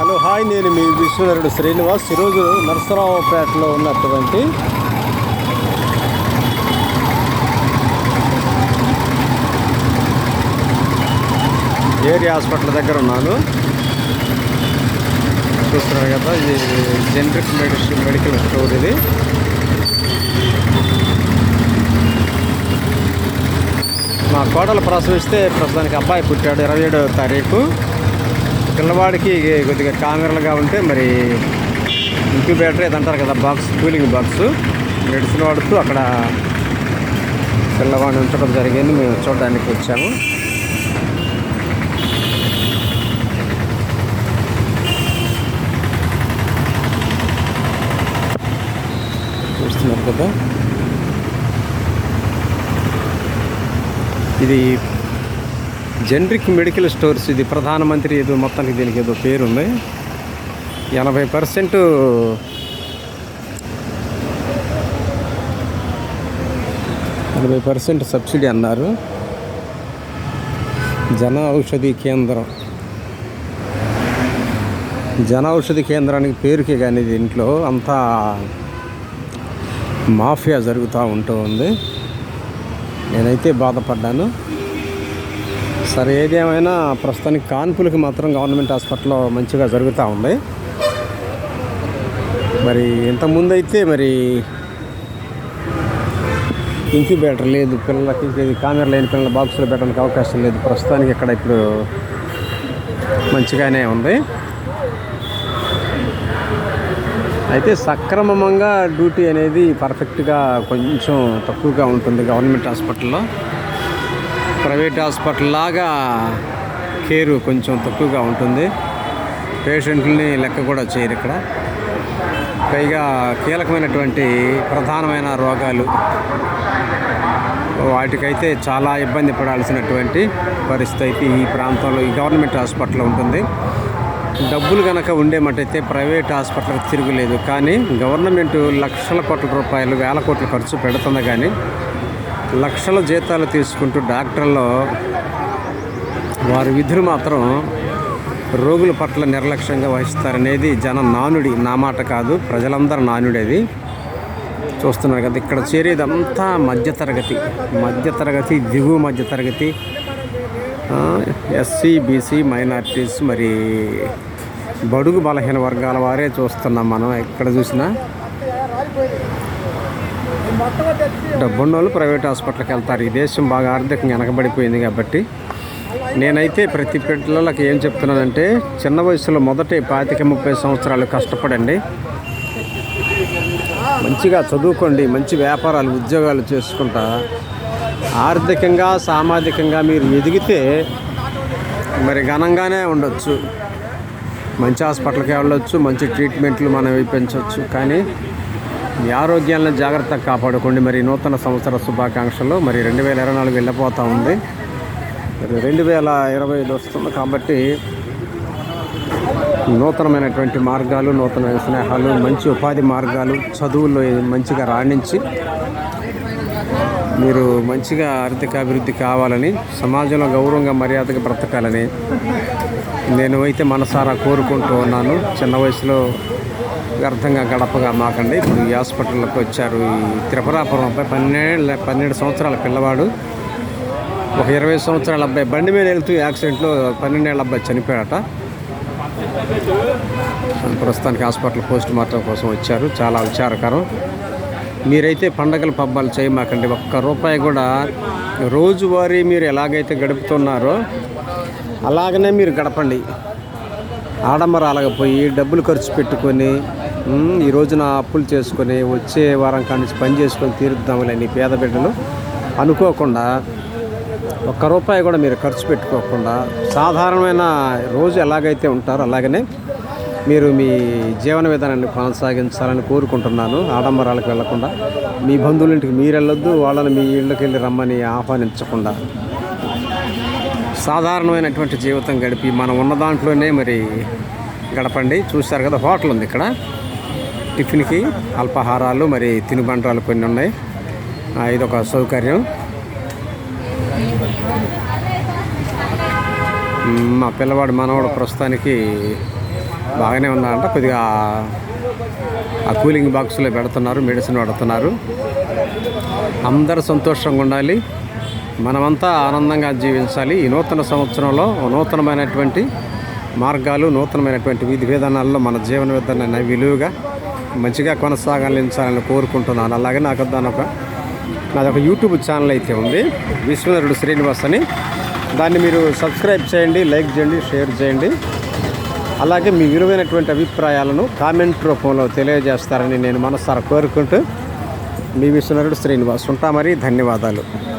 Hello hi నేను మీ విశ్వధరుడు శ్రీనివాస్. ఈరోజు నరసరావుపేటలో ఉన్నటువంటి ఏరియా హాస్పిటల్ దగ్గర ఉన్నాను. చూస్తున్నారు కదా ఇది జనరిక్ మెడిసిన్ మెడికల్ స్టోర్ ఇది. మా కోడలు ప్రసవిస్తే ప్రస్తుతానికి అబ్బాయి పుట్టాడు ఇరవై ఏడవ తారీఖు. పిల్లవాడికి కొద్దిగా కామెరలుగా ఉంటే మరి ఇంక్యుబేటర్ ఏదంటారు కదా బాక్స్ కూలింగ్ బాక్స్ మెడిసిన్ వాడుతూ అక్కడ పిల్లవాడిని ఉంచడం జరిగింది. మేము చూడడానికి వచ్చాము. చూస్తున్నారు కదా. ఇది జనరిక్ మెడికల్ స్టోర్స్ ఇది ప్రధానమంత్రి ఏదో మొత్తానికి దీనికి ఏదో పేరు ఉంది ఎనభై పర్సెంట్ ఎనభై పర్సెంట్ సబ్సిడీ అన్నారు. జన ఔషధి కేంద్రం. జన ఔషధి కేంద్రానికి పేరుకే కానీ దీంట్లో అంతా మాఫియా జరుగుతూ ఉంటూ ఉంది. నేనైతే బాధపడ్డాను. సరే ఏదేమైనా ప్రస్తుతానికి కాన్పులకి మాత్రం గవర్నమెంట్ హాస్పిటల్లో మంచిగా జరుగుతూ ఉంది. మరి ఇంతకుముందు అయితే మరి ఇంక్యుబేటర్ లేదు పిల్లలకి ఇది కామెర లేని పిల్లల బాక్సులు పెట్టడానికి అవకాశం లేదు. ప్రస్తుతానికి ఇక్కడ ఇప్పుడు మంచిగానే ఉంది. అయితే సక్రమంగా డ్యూటీ అనేది పర్ఫెక్ట్గా కొంచెం తక్కువగా ఉంటుంది గవర్నమెంట్ హాస్పిటల్లో. ప్రైవేట్ హాస్పిటల్ లాగా కేరు కొంచెం తక్కువగా ఉంటుంది. పేషెంట్లని లెక్క కూడా చేయరు ఇక్కడ. పైగా కీలకమైనటువంటి ప్రధానమైన రోగాలు వాటికైతే చాలా ఇబ్బంది పడాల్సినటువంటి పరిస్థితి అయితే ఈ ప్రాంతంలో ఈ గవర్నమెంట్ హాస్పిటల్ ఉంటుంది. డబ్బులు కనుక ఉండేమటైతే ప్రైవేట్ హాస్పిటల్కి తిరుగులేదు. కానీ గవర్నమెంట్ లక్షల కోట్ల రూపాయలు వేల కోట్లు ఖర్చు పెడుతుంది. కానీ లక్షల జీతాలు తీసుకుంటూ డాక్టర్లు వారి విధులు మాత్రం రోగుల పట్ల నిర్లక్ష్యంగా వహిస్తారనేది జన నానుడి నా మాట కాదు ప్రజలందరూ నానుడి అది చూస్తున్నారు కదా ఇక్కడ చేరేదంతా మధ్యతరగతి మధ్యతరగతి దిగువ మధ్యతరగతి ఎస్సీ బీసీ మైనార్టీస్ మరి బడుగు బలహీన వర్గాల వారే చూస్తున్నాం మనం ఎక్కడ చూసినా. డబ్బున్న వాళ్ళు ప్రైవేట్ హాస్పిటల్కి వెళ్తారు. ఈ దేశం బాగా ఆర్థికంగా వెనకబడిపోయింది కాబట్టి నేనైతే ప్రతి పిల్లలకి ఏం చెప్తున్నానంటే చిన్న వయసులో మొదటి పాతిక ముప్పై సంవత్సరాలు కష్టపడండి. మంచిగా చదువుకోండి మంచి వ్యాపారాలు ఉద్యోగాలు చేసుకుంటా. ఆర్థికంగా సామాజికంగా మీరు ఎదిగితే మరి ఘనంగానే ఉండొచ్చు. మంచి హాస్పిటల్కి వెళ్ళొచ్చు మంచి ట్రీట్మెంట్లు మనం ఇప్పించవచ్చు కానీ మీ ఆరోగ్యాలను జాగ్రత్తగా కాపాడుకోండి. మరి నూతన సంవత్సర శుభాకాంక్షలు. మరి రెండు వేల ఇరవై నాలుగు వెళ్ళిపోతూ ఉంది. మరి రెండు వేల ఇరవై ఐదు వస్తుంది కాబట్టి నూతనమైనటువంటి మార్గాలు నూతనమైన స్నేహాలు మంచి ఉపాధి మార్గాలు చదువుల్లో మంచిగా రాణించి మీరు మంచిగా ఆర్థిక అభివృద్ధి కావాలని సమాజంలో గౌరవంగా మర్యాదగా బ్రతకాలని నేను అయితే మనసారా కోరుకుంటూ ఉన్నాను. చిన్న వయసులో వ్యర్థంగా గడపగా మాకండి. ఇప్పుడు ఈ హాస్పిటల్లోకి వచ్చారు ఈ త్రిపురాపురం అబ్బాయి. పన్నెండు పన్నెండు సంవత్సరాల పిల్లవాడు. ఒక ఇరవై సంవత్సరాల అబ్బాయి. బండి మీద వెళ్తూ యాక్సిడెంట్లో పన్నెండేళ్ళ అబ్బాయి చనిపోయాట ప్రస్తుతానికి హాస్పిటల్ పోస్ట్ మార్టం కోసం వచ్చారు. చాలా విచారకరం. మీరైతే పండగల పబ్బాలు చేయమాకండి. ఒక్క రూపాయి కూడా రోజువారీ మీరు ఎలాగైతే గడుపుతున్నారో అలాగనే మీరు గడపండి. ఆడంబరాలుగా పోయి డబ్బులు ఖర్చు పెట్టుకొని ఈ రోజున అప్పులు చేసుకొని వచ్చే వారం కాడి నుంచి పని చేసుకొని తీరుద్దాములని పేద బిడ్డలు. అనుకోకుండా ఒక్క రూపాయి కూడా మీరు ఖర్చు పెట్టుకోకుండా సాధారణమైన రోజు ఎలాగైతే ఉంటారో అలాగనే మీరు మీ జీవన విధానాన్ని కొనసాగించాలని కోరుకుంటున్నాను. ఆడంబరాలకు వెళ్ళకుండా మీ బంధువుల ఇంటికి మీరు వెళ్ళొద్దు వాళ్ళని మీ ఇళ్ళకి వెళ్ళి రమ్మని ఆహ్వానించకుండా. సాధారణమైనటువంటి జీవితం గడిపి మనం ఉన్న దాంట్లోనే మరి గడపండి. చూశారు కదా హోటల్ ఉంది ఇక్కడ. టిఫిన్కి అల్పాహారాలు మరి తినుబండ్రాలు కొన్ని ఉన్నాయి. ఇదొక సౌకర్యం. మా పిల్లవాడు మనవాడు ప్రస్తుతానికి బాగానే ఉందంట కొద్దిగా ఆ కూలింగ్ బాక్స్లో పెడుతున్నారు మెడిసిన్ పెడుతున్నారు అందరూ సంతోషంగా ఉండాలి. మనమంతా ఆనందంగా జీవించాలి. ఈ నూతన సంవత్సరంలో నూతనమైనటువంటి మార్గాలు నూతనమైనటువంటి విధి విధానాల్లో మన జీవన విధానాన్ని విలువగా మంచిగా కొనసాగించాలని కోరుకుంటున్నాను. అలాగే నాకు దాని ఒక నాది ఒక యూట్యూబ్ ఛానల్ అయితే ఉంది. విశ్వనరుడు శ్రీనివాస్ అని. దాన్ని మీరు సబ్స్క్రైబ్ చేయండి లైక్ చేయండి షేర్ చేయండి. అలాగే మీ విలువైనటువంటి అభిప్రాయాలను కామెంట్ రూపంలో తెలియజేస్తారని నేను మనసారా కోరుకుంటూ మీ విశ్వనరుడు శ్రీనివాస్ ఉంటా మరి. ధన్యవాదాలు.